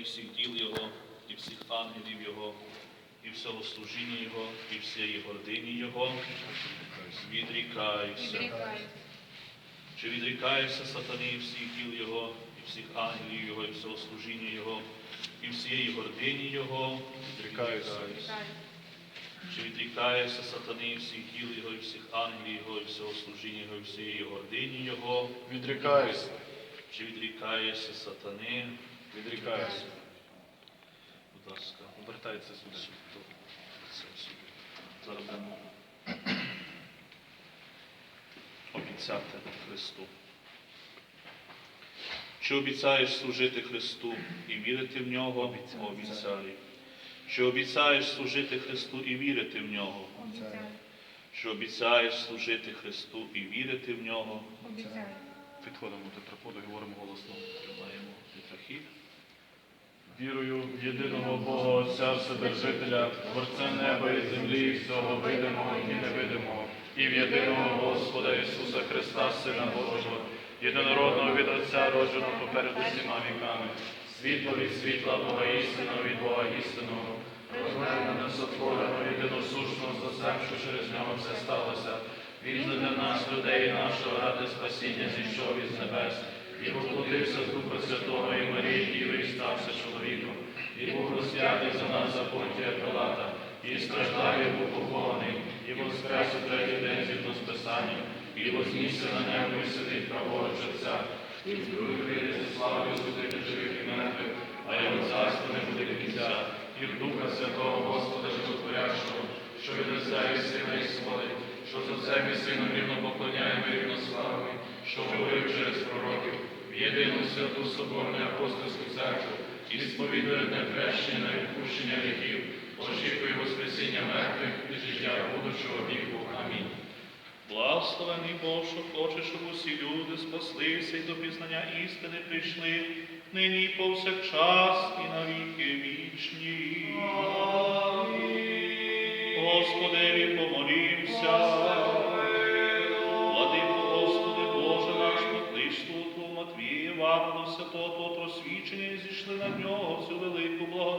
сатани всіх діл Його, і всіх ангелів Його, і всього служіння Його, і всієї гордині Його. Відрікаюся. Чи відрікаєшся сатани і всіх діл Його, і всіх ангелів Його, і всього служіння Його, і всієї гордині Його? Відрікаюся. Чи відрікаєшся сатани і всіх діл Його, і всіх ангелів Його, і всього служіння Його, і всієї гордині Його? Відрікаюся. Чи відрікаєшся сатани? Відрікаюся. Будь ласка, Обертається сюди. Зараз будемо обіцяти Христу. Чи обіцяєш служити Христу і вірити в нього? Обіцяю. Чи обіцяєш служити Христу і вірити в нього? Обіцяю. Чи обіцяєш служити Христу і вірити в нього? Обіцяю. Підходимо до траподу говоримо голосно. Тримаємо літахів. Вірую в єдиного Бога Отця Вседержителя, Творця неба і землі, і всього видимого і невидимого, і в єдиного Господа Ісуса Христа, Сина Божого, єдинородного від Отця, родженого поперед усіма віками, світло від світла, Бога істинного від Бога істинного, розмежно несотвореного, єдиносушного з Отцем, що через нього все сталося. Він для нас, людей нашого, ради спасіння зійшов із небес і воплотився з Духа Святого і Марії Діви, і стався чоловіком, і був розп'ятий за нас за понтія Пилата, і страждав, і був похований, і воскрес у третій день згідно з Писанням, і вознісся на небо, і сидить праворуч Отця, і в другий прийде зі славою судити живих і мертвих, а його царство не буде кінця, і в Духа Святого Господа Животворящого, що від Отця і Сина і сходить, що з Отцем і Сином рівно поклоняємо рівно славимо, що говорив через пророків, в єдину святу соборну апостольську церкву, і сповідує хрещення на відпущення гріхів, очікує Воскресіння мертвих і життя будучого віку. Амінь. Благословений Бог, що хоче, щоб усі люди спаслися і до пізнання істини прийшли, нині і повсякчас, і на віки вічні. Господеві помолімся.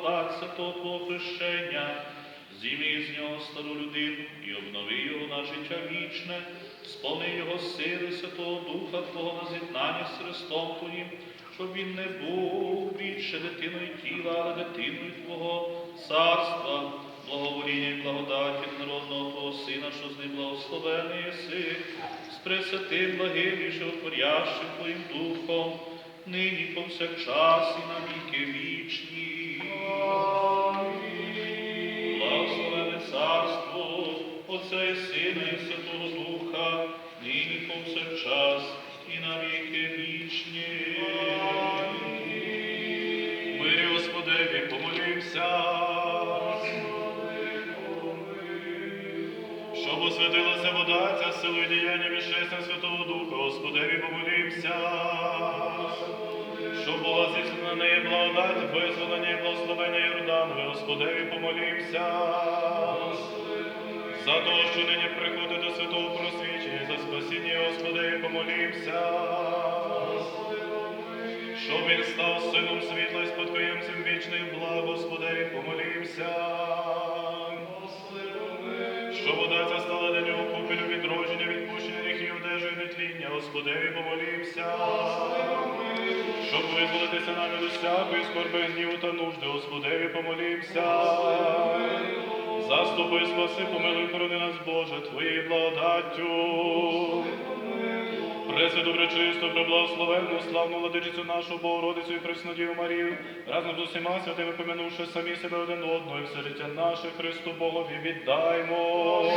Благодать Святого Твого хрещення. Зійми з нього стару людину і обнови його на життя вічне, сповни його сили Святого Духа Твого на з'єднання з Христом Твоїм, щоб він не був більше дитиною тіла, але дитиною Твого царства, благовоління і благодаті народного Твого Сина, що з ним благословений єси, з пресвятим благим і животворящим Твоїм Духом, нині повсякчас і на віки вічні. Благословене царство Отця і Сина і Святого Духа, нині повсякчас і на віки вічні. Мирі Господеві, помолімся. Щоб освятилася вода, ця силою діяння відшестя Святого Духа, Господеві помолімся. Була зіслана благодать, визволення і благословення Йорданове, Господеві помолімся. За того, що нині приходить до святого просвічення, за спасіння Господеві помолімся. Щоб він став сином світла і спадкоємцем вічних благ, Господеві помолімся. Щоб вода ця стала для нього купелю відродження, відпущення гріхів, одежі нетління, Господеві помолімся. Щоб визволитися нам від усякої скорби, гніву та нужди, Господеві помолімся. Заступи, спаси, помилуй, хорони нас, Боже, Твоєю благодаттю. Пресвяту пречисту, преблагословенну, славну владичицю нашу Богородицю і Преснодію Марію, разом з усіма святими помянувши самі себе один одного, і все життя наше Христу Богові віддаймо.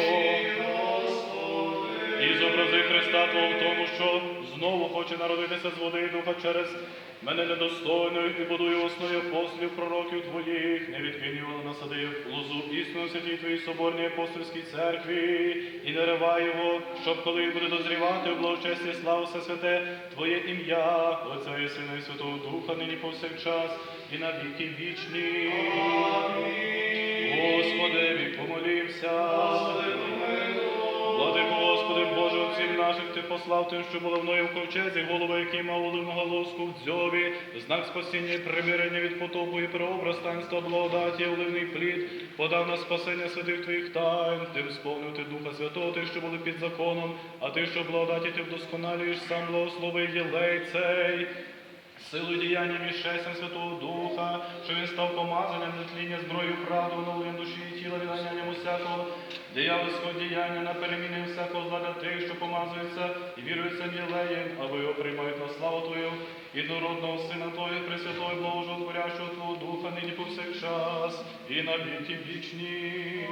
І зобрази Христа Твого в тому, що знову хоче народитися з води і духа через мене недостойною і будую основі апостолів, пророків Твоїх, не відкинь його, але насади лозу істину святій Твоїй соборній апостольській церкві, і не ривай його, щоб коли буде дозрівати у благочесті і славу все святе, Твоє ім'я, Отця і Сина і Святого Духа, нині повсякчас, і на віки вічні. Господи, помолімся. Господи, послав тим, що було мною в ковчезі, голова, який мав оливного лоску в дзьобі, знак спасіння і примирення від потопу і прообраз таїнства благодаті, оливний плід, подав на спасення святих твоїх тайн, тим сповнив ти Духа Святого, ти, що були під законом, а ти, що благодаті ти вдосконалюєш, сам благослови єлей цей. Силою діянням і шестям Святого Духа, що він став помазанням на тління зброю правду, оновленням душі і тіла, відганянням усякого диявольського діяння на переміни всякого зла для тих, що помазуються і віруються єлеєм, а ви його приймають на славу Твою, і дородного Сина Пресвятого, і Божого, Твого Духа, нині повсякчас, і на віки вічні.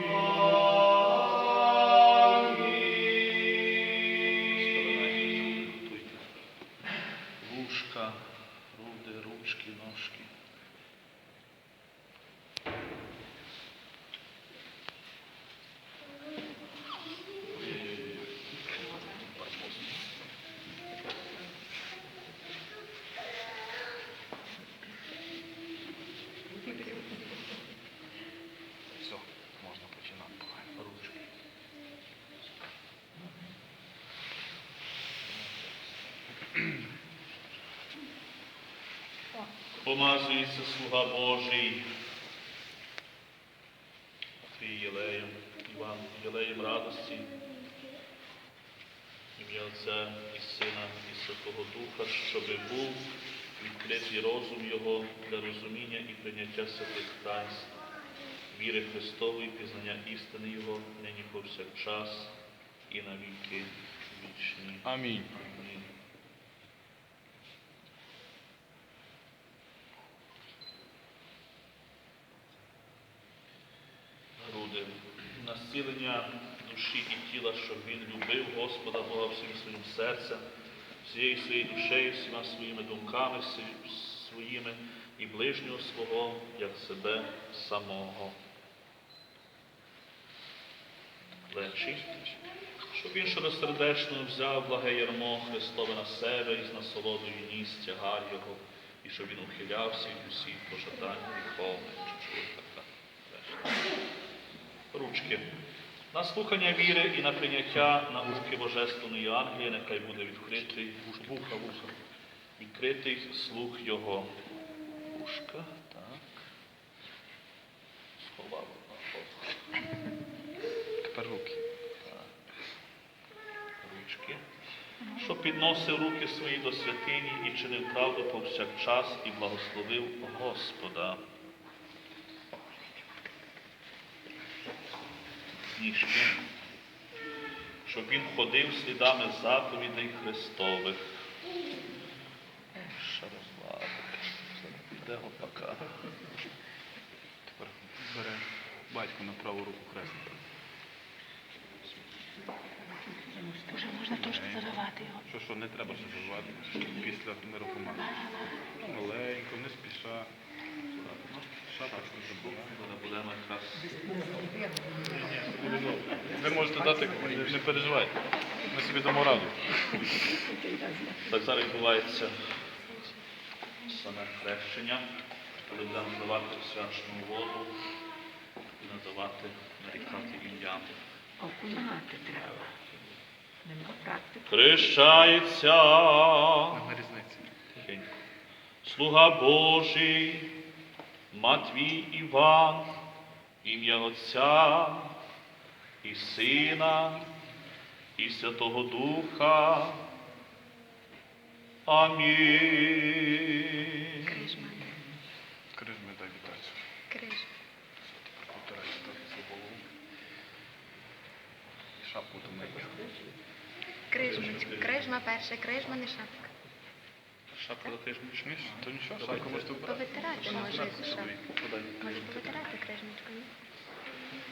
Помазується слуга Божий. Твій Єлеєм, Іван, Єлеєм радості. Ім'я Отця і Сина і Святого Духа, щоби був відкритий розум Його для розуміння і прийняття святих таїнств, віри Христової, пізнання істини Його, нині повсякчас і на віки вічні. Амінь. Душі і тіла, щоб він любив Господа Бога всім своїм серцем, всією своєю душею, всіма своїми думками своїми і ближнього свого, як себе самого. Плечі щоб він щодосердечно взяв благе ярмо Христове на себе і з насолодою ніс тягар його, і щоб він ухилявся від усіх пожадань така решта. Ручки. На слухання віри і на прийняття науки Божественної Англії, нехай буде відкритий вуха, вуха, відкритий слух Його. Вушка, так. Сховав. Тепер руки. ручки, що підносив руки свої до святині і чинив правду повсякчас і благословив Господа. Ніжки, щоб він ходив слідами заповідей Христових. Де гопака? Тепер бере батько на праву руку хрест. Вже можна трошки заливати його. Що, що не треба забувати після нерухомати. Маленько, не спіша. Шапочку забула. Зараз будемо якраз. Ви можете дати, не переживайте. Ми собі дамо раду. Так зараз відбувається саме хрещення, коли будемо здавати свячну воду і називати, нарікати ім'я. Окунати треба. Нема практики. Хрещається Нема різниці. Слуга Божий, Матвій Іван, ім'я Отця і Сина і Святого Духа. Амінь. Криж. Крижми дай вітацію. Криж. Повторяйте так голову. І шапку. Крижма перше, крижма не шапка. Тижня. Ні, то нічого, шапку можете вбирати. Повитирати може Шапку шапку. Може повитирати крижмочку, ні?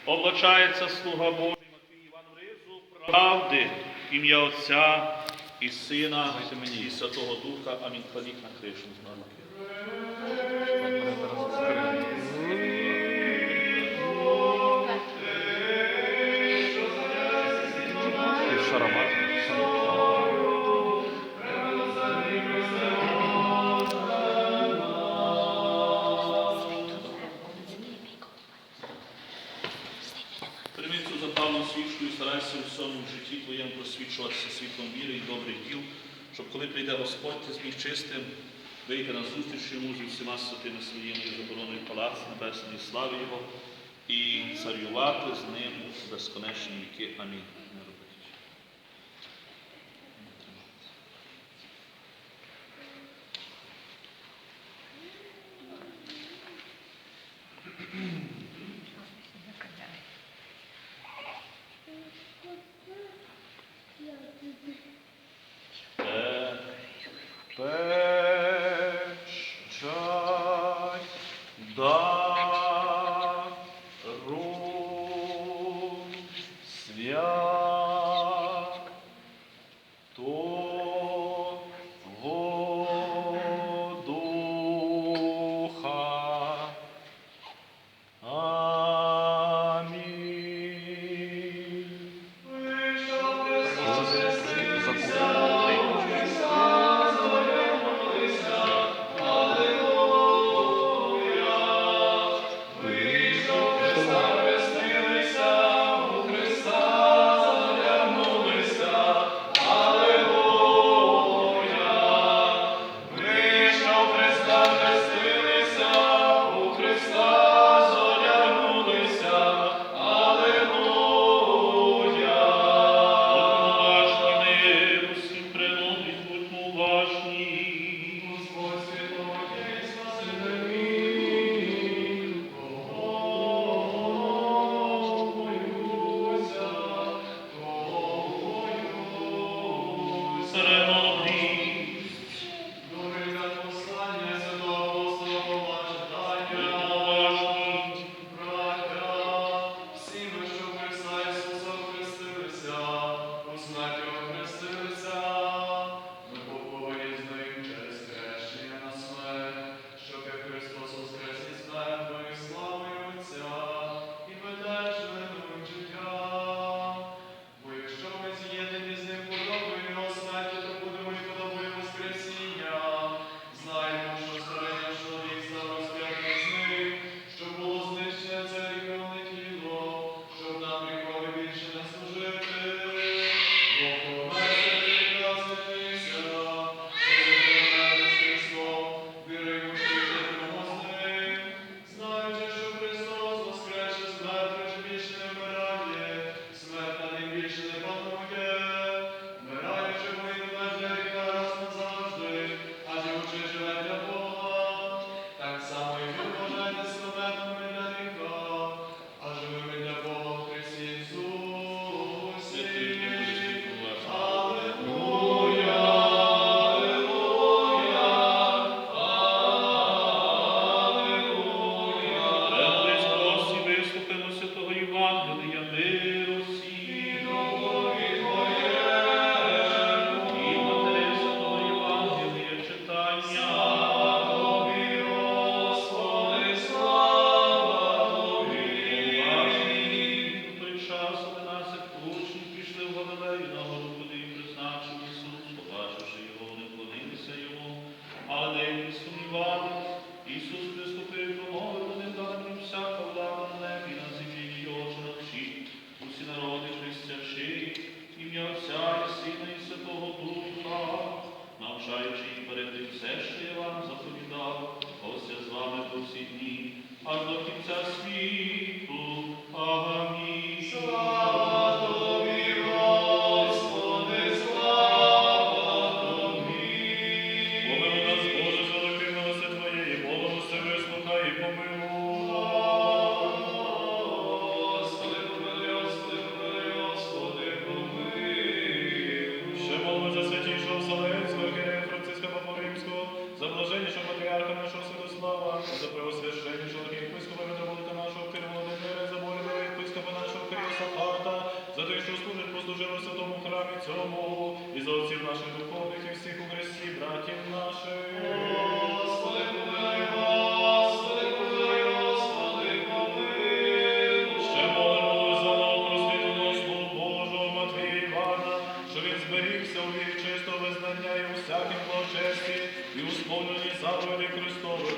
Облачається слуга Божий Матвій Іван ризу правди, ім'я Отця і Сина і Святого Духа. Амінь. Кладіть на кришну щоб коли прийде Господь, ти зміг чистим вийти на зустріч йому з всіма святими своїми і забороною палац небесної слави Його і царювати з ним безконечні віки. Амінь. сповнені заповіді Христові.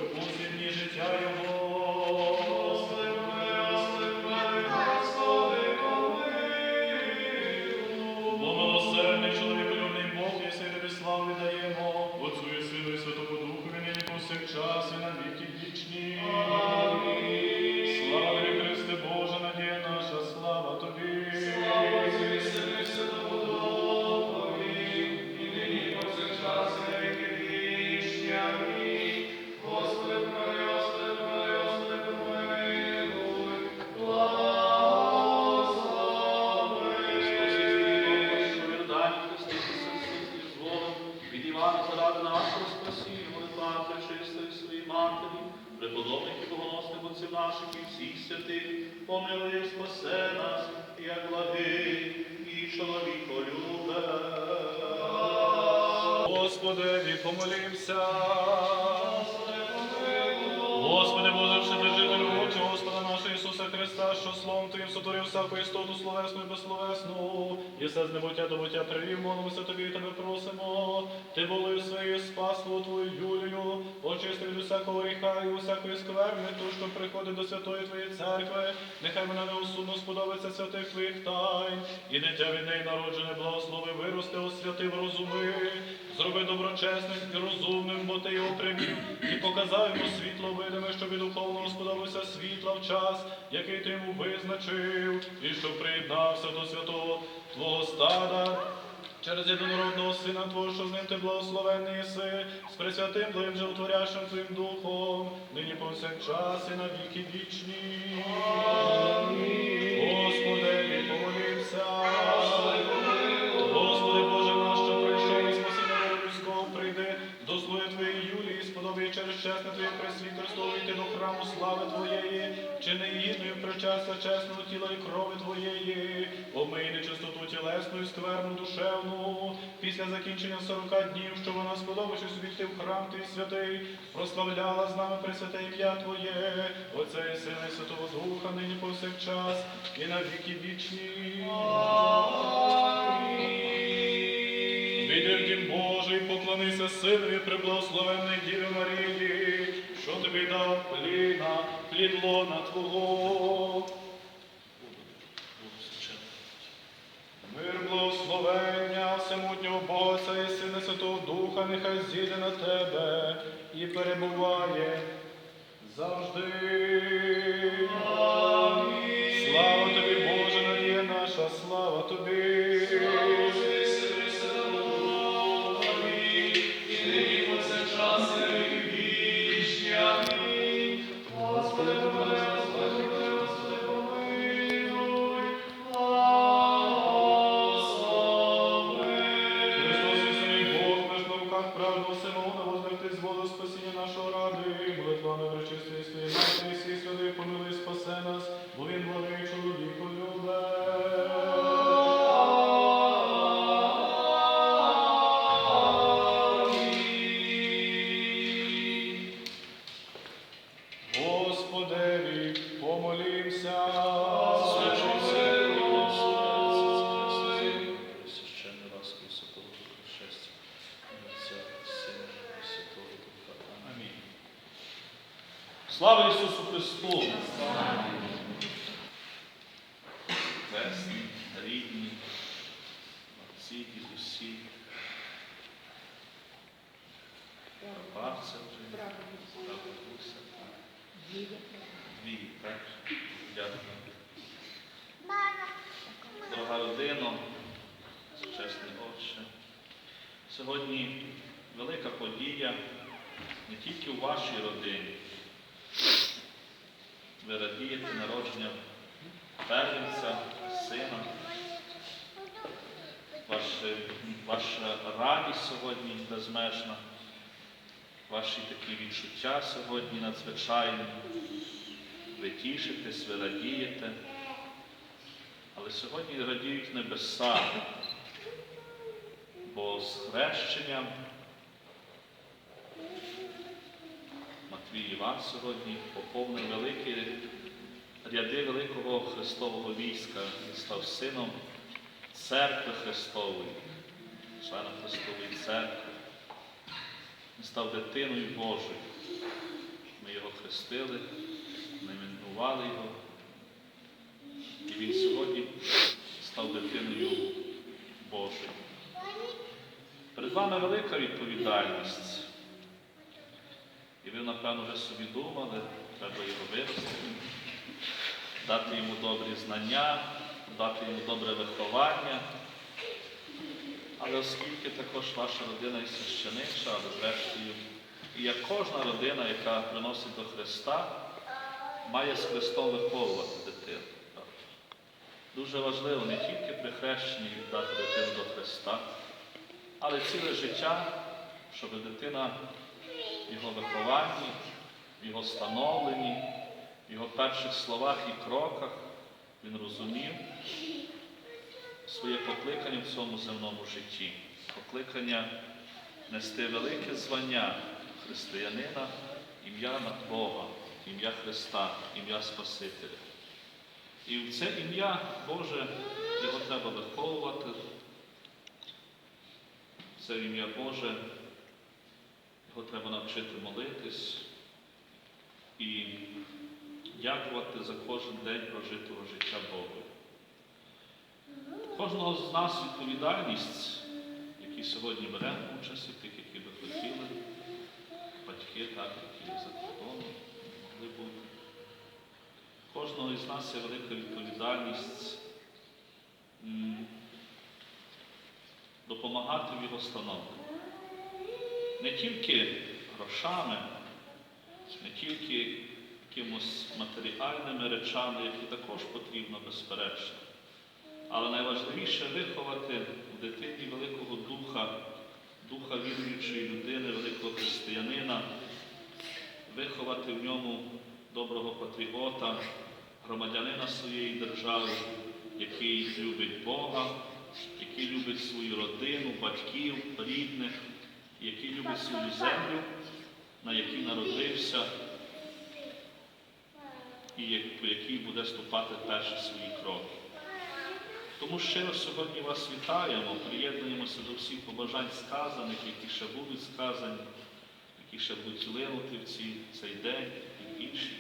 Наших і всіх святих, помилуй, спасе нас, як благий і чоловіколюбе. Господи, помолімся. Сотворив всяку істоту словесну і безсловесну, і все з небуття до буття привів, Тобі Тебе просимо. Ти волею своєю спас Твою Юлію, очисти від усякого гріха і усякої скверни, ту, що приходить до святої Твоєї церкви, нехай вона неосудно сподобається святих Твоїх тайн, і дитя від неї народжене, благослови, виросте, освятив, розуми, зроби доброчесним і розумним, бо ти його примів, і показав йому світло видиме, щоб і духовного сподобався світла в час, який ти йому визначив, і щоб приєднався до святого Твого стада. Через єдинородного Сина Твого, що з ним ти благословений єси, з присвятим твоїм животворящим Твоїм Духом, нині повсякчас і на віки вічні. Господи, помолився. Сподобає через чесне Твоє пресвітерство йти до храму слави Твоєї, вчини її гідною причастя чесного тіла і крови Твоєї, омий нечистоту тілесну і скверну душевну, після закінчення сорока днів, що вона, сподобавшись увійти в храм Твій святий, прославляла з нами пресвяте ім'я Твоє, Отця і Сина і Святого Духа, нині повсякчас і на віки вічні. Божий, поклонися синові приблагословенної Діви Марії, що тобі дав пліна, плід лона Твого. Мир благословення всемутнього Бога і Сина Святого Духа, нехай зійде на тебе і перебуває завжди. Слава Ісусу Христу! Весні, рідні, отці, дідусі, бабця вже, бабуся, дві, так? Дякую. Дорога родина, чесний отче, сьогодні велика подія не тільки у вашій родині. Ви радієте народження первенця, сина. Ваше, ваша радість сьогодні безмежна, ваші такі відчуття сьогодні надзвичайні. Ви тішитесь, ви радієте. Але сьогодні радіють небеса, бо з хрещенням Матвій Іван сьогодні поповнив великі ряди великого Христового війська. Став сином церкви Христової, членом Христової церкви. Він став дитиною Божою. Ми його хрестили, найменували його. І він сьогодні став дитиною Божою. Перед вами велика відповідальність. І ви, напевно, вже собі думали, треба його виростити, дати йому добрі знання, дати йому добре виховання. Але оскільки також ваша родина і священича, але зрештою, і як кожна родина, яка приносить до Христа, має з Христом виховувати дитину. Дуже важливо не тільки при хрещенні віддати дитину до Христа, але ціле життя, щоб дитина в його вихованні в його становленні, в його перших словах і кроках він розумів своє покликання в цьому земному житті, покликання нести велике звання християнина, ім'я над Бога, ім'я Христа, ім'я Спасителя. І в це ім'я Боже його треба виховувати. Це ім'я Боже, його треба навчити молитись і дякувати за кожен день прожитого життя Богу. Кожного з нас відповідальність, які сьогодні беремо участь, тих, які би хотіли, батьки, так, які за кордоном могли бути. Кожного із нас є велика відповідальність допомагати в його становленні. Не тільки грошами, не тільки якимось матеріальними речами, які також потрібно, безперечно. Але найважливіше виховати в дитині великого духа, духа віруючої людини, великого християнина, виховати в ньому доброго патріота, громадянина своєї держави, який любить Бога, який любить свою родину, батьків, рідних, який любить свою землю, на якій народився, і по якій буде ступати перші свої кроки. Тому щиро сьогодні вас вітаємо, приєднуємося до всіх побажань сказаних, які ще будуть сказані, які ще будуть линути в ці, цей день і інші.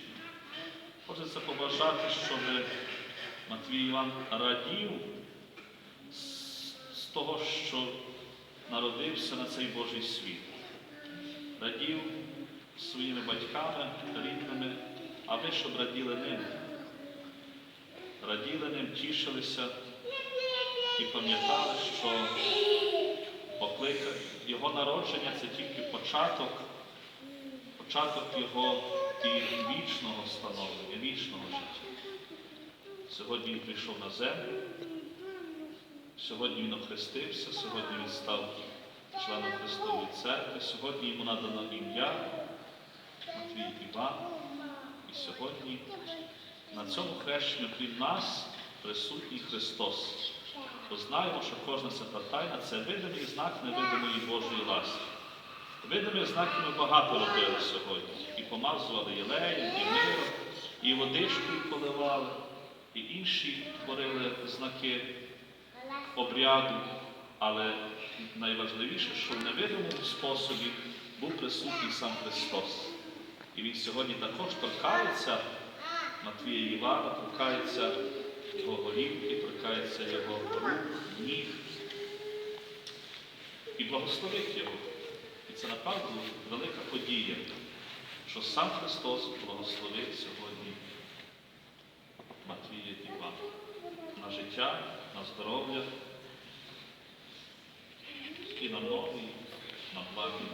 Хочеться побажати, щоб Матвій Іван радів з, того, що народився на цей Божий світ. Радів своїми батьками, рідними, а ви щоб раділи ним. Раділи ним, тішилися і пам'ятали, що поклика... його народження це тільки початок, початок його і вічного становлення, вічного життя. Сьогодні він прийшов на землю, сьогодні він охрестився, сьогодні він став членом Христової церкви, сьогодні йому надано ім'я Матвій Іван. І сьогодні на цьому хрещенні, крім нас, присутній Христос. Бо знаємо, що кожна свята тайна це видимий знак невидимої Божої ласки. Видимих знаків ми багато робили сьогодні. І помазували єлеєм, і миром, і водичкою поливали, і інші творили знаки обряду. Але найважливіше, що в невидимому способі був присутній сам Христос. І Він сьогодні також торкається Матвія Івана, торкається його голівки, торкається його ніг і благословить його. І це направду велика подія, що сам Христос благословив сьогодні Матвія Івана на життя, на здоров'я і на нові, на благі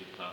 літа.